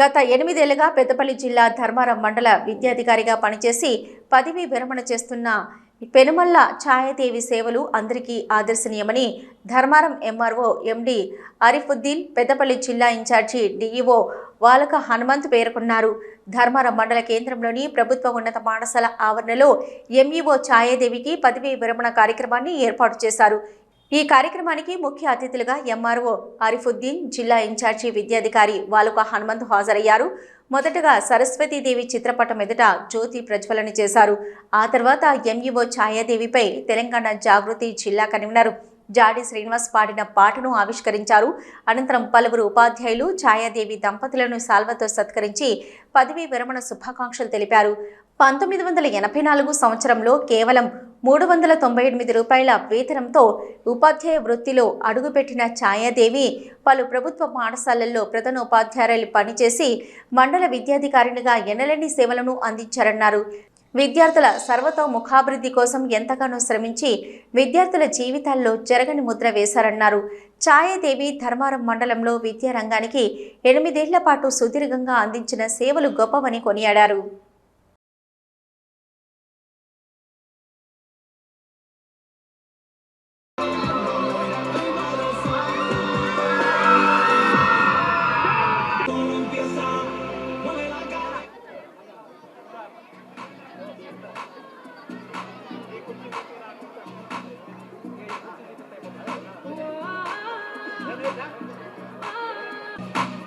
గత ఎనిమిదేళ్ళుగా పెద్దపల్లి జిల్లా ధర్మారం మండల విద్యాధికారిగా పనిచేసి పదవీ విరమణ చేస్తున్న పెనుమల్ల ఛాయాదేవి సేవలు అందరికీ ఆదర్శనీయమని ధర్మారం ఎంఆర్ఓ ఎండి అరిఫుద్దీన్ పెద్దపల్లి జిల్లా ఇన్ఛార్జి డిఈఓ వాలక హనుమంత్ పేర్కొన్నారు. ధర్మారం మండల కేంద్రంలోని ప్రభుత్వ ఉన్నత పాఠశాల ఆవరణలో ఎంఈఓ ఛాయాదేవికి పదవీ విరమణ కార్యక్రమాన్ని ఏర్పాటు చేశారు. ఈ కార్యక్రమానికి ముఖ్య అతిథులుగా ఎంఆర్ఓ ఆరిఫుద్దీన్ జిల్లా ఇన్ఛార్జి విద్యాధికారి వాలుక హనుమంత్ హాజరయ్యారు. మొదటగా సరస్వతీదేవి చిత్రపటం ఎదుట జ్యోతి ప్రజ్వలన చేశారు. ఆ తర్వాత ఎంఈఓ ఛాయాదేవిపై తెలంగాణ జాగృతి జిల్లా కన్వీనర్ జాడి శ్రీనివాస్ పాడిన పాటను ఆవిష్కరించారు. అనంతరం పలువురు ఉపాధ్యాయులు ఛాయాదేవి దంపతులను సాల్వతో సత్కరించి పదవీ విరమణ శుభాకాంక్షలు తెలిపారు. పంతొమ్మిది వందల ఎనభై నాలుగు సంవత్సరంలో కేవలం మూడు వందల తొంభై ఎనిమిది రూపాయల వేతనంతో ఉపాధ్యాయ వృత్తిలో అడుగుపెట్టిన ఛాయాదేవి పలు ప్రభుత్వ పాఠశాలల్లో ప్రధానోపాధ్యాయులు పనిచేసి మండల విద్యాధికారినిగా ఎనలేని సేవలను అందించారన్నారు. విద్యార్థుల సర్వతోముఖాభివృద్ధి కోసం ఎంతగానో శ్రమించి విద్యార్థుల జీవితాల్లో జరగని ముద్ర వేశారన్నారు. ఛాయాదేవి ధర్మారం మండలంలో విద్యారంగానికి ఎనిమిదేళ్ళ పాటు సుదీర్ఘంగా అందించిన సేవలు గొప్పవని కొనియాడారు.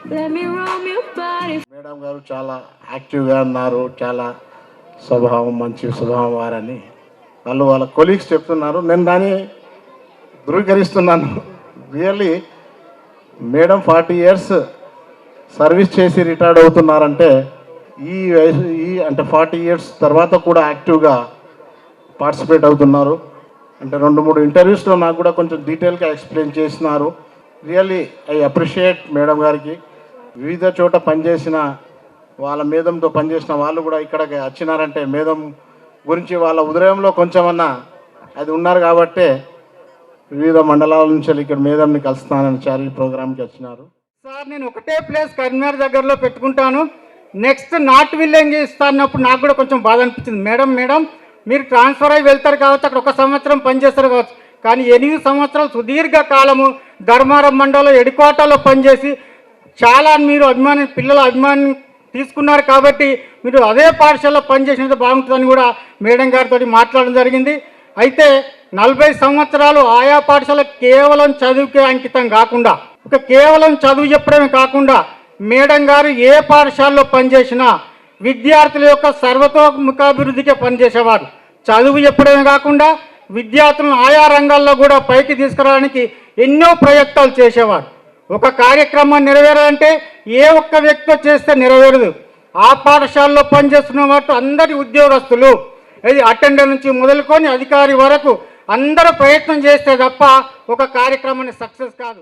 మేడం గారు చాలా యాక్టివ్గా ఉన్నారు చాలా స్వభావం మంచి స్వభావం వారని. వాళ్ళు వాళ్ళ కొలీగ్స్ చెప్తున్నారు. నేను దాన్ని ధృవీకరిస్తున్నాను. Really madam forty years service చేసి రిటైర్డ్ అవుతున్నారంటే ఈ వయసు ఈ అంటే ఫార్టీ ఇయర్స్ తర్వాత కూడా యాక్టివ్గా పార్టిసిపేట్ అవుతున్నారు. అంటే రెండు మూడు ఇంటర్వ్యూస్లో నాకు కూడా కొంచెం డీటెయిల్గా ఎక్స్ప్లెయిన్ చేసినారు. రియల్లీ ఐ అప్రిషియేట్ మేడం గారికి. వివిధ చోట పనిచేసిన వాళ్ళ మేధంతో పనిచేసిన వాళ్ళు కూడా ఇక్కడికి వచ్చినారంటే మేధం గురించి వాళ్ళ ఉదయంలో కొంచెమన్నా అది ఉన్నారు కాబట్టే వివిధ మండలాల నుంచి ఇక్కడ మేధంని కలుస్తానని చారీ ప్రోగ్రామ్కి వచ్చినారు. సార్ నేను ఒకటే ప్లేస్ కరీంనగర్ దగ్గరలో పెట్టుకుంటాను. నెక్స్ట్ నాట్ విల్లింగ్ ఇస్తానప్పుడు నాకు కూడా కొంచెం బాధ అనిపించింది. మేడం మేడం మీరు ట్రాన్స్ఫర్ అయి వెళ్తారు కావచ్చు అక్కడ ఒక సంవత్సరం పనిచేస్తారు కావచ్చు. కానీ ఎనిమిది సంవత్సరాలు సుదీర్ఘ కాలము ధర్మారం మండలం ఎడికోటలో పనిచేసి చాలా మీరు అభిమాని పిల్లల అభిమాని తీసుకున్నారు కాబట్టి మీరు అదే పాఠశాలలో పనిచేసినంత బాగుంటుందని కూడా మేడం గారితో మాట్లాడడం జరిగింది. అయితే నలభై సంవత్సరాలు ఆయా పాఠశాల కేవలం చదువుకే అంకితం కాకుండా ఒక కేవలం చదువు చెప్పడమే కాకుండా మేడం గారు ఏ పాఠశాలలో పనిచేసినా విద్యార్థుల యొక్క సర్వతోముఖాభివృద్ధికే పనిచేసేవారు. చదువు చెప్పడమే కాకుండా విద్యార్థులను ఆయా రంగాల్లో కూడా పైకి తీసుకురావడానికి ఎన్నో ప్రయత్నాలు చేసేవారు. ఒక కార్యక్రమం నెరవేరాలంటే ఏ ఒక్క వ్యక్తితో చేస్తే నెరవేరదు. ఆ పాఠశాలలో పనిచేస్తున్న వాటి అందరి ఉద్యోగస్తులు ఇది అటెండర్ నుంచి మొదలుకొని అధికారి వరకు అందరూ ప్రయత్నం చేస్తే తప్ప ఒక కార్యక్రమాన్ని సక్సెస్ కాదు.